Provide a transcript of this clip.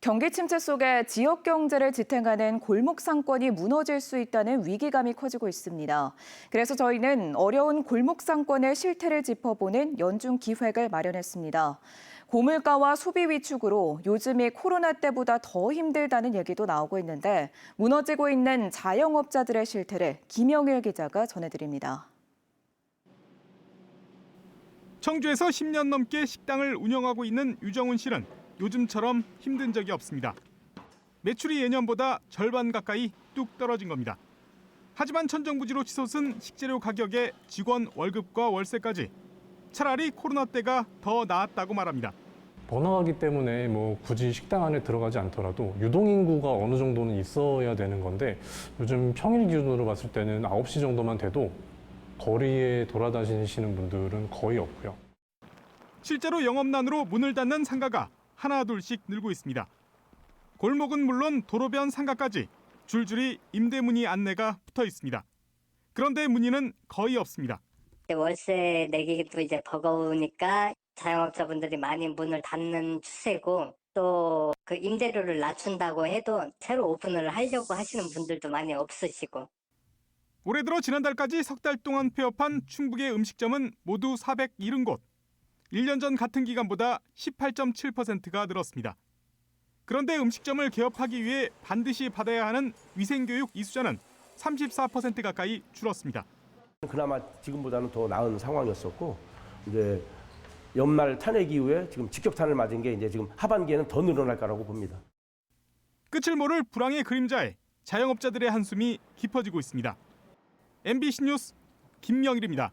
경기 침체 속에 지역 경제를 지탱하는 골목 상권이 무너질 수 있다는 위기감이 커지고 있습니다. 그래서 저희는 어려운 골목 상권의 실태를 짚어보는 연중 기획을 마련했습니다. 고물가와 소비 위축으로 요즘이 코로나 때보다 더 힘들다는 얘기도 나오고 있는데 무너지고 있는 자영업자들의 실태를 김영일 기자가 전해드립니다. 청주에서 10년 넘게 식당을 운영하고 있는 유정훈 씨는 요즘처럼 힘든 적이 없습니다. 매출이 예년보다 절반 가까이 뚝 떨어진 겁니다. 하지만 천정부지로 치솟은 식재료 가격에 직원 월급과 월세까지 차라리 코로나 때가 더 나았다고 말합니다. 번화가기 때문에 뭐 굳이 식당 안에 들어가지 않더라도 유동인구가 어느 정도는 있어야 되는 건데 요즘 평일 기준으로 봤을 때는 9시 정도만 돼도 거리에 돌아다니시는 분들은 거의 없고요. 실제로 영업난으로 문을 닫는 상가가 하나 둘씩 늘고 있습니다. 골목은 물론 도로변 상가까지 줄줄이 임대 문의 안내가 붙어 있습니다. 그런데 문의는 거의 없습니다. 월세 내기도 이제 버거우니까 자영업자분들이 많이 문을 닫는 추세고 또 그 임대료를 낮춘다고 해도 새로 오픈을 하려고 하시는 분들도 많이 없으시고 올해 들어 지난달까지 석 달 동안 폐업한 충북의 음식점은 모두 470곳. 1년 전 같은 기간보다 18.7%가 늘었습니다. 그런데 음식점을 개업하기 위해 반드시 받아야 하는 위생교육 이수자는 34% 가까이 줄었습니다. 그나마 지금보다는 더 나은 상황이었었고 이제 연말 탄핵 이후에 지금 직격탄을 맞은 게 이제 지금 하반기에는 더 늘어날 거라고 봅니다. 끝을 모를 불황의 그림자에 자영업자들의 한숨이 깊어지고 있습니다. MBC 뉴스 김영일입니다.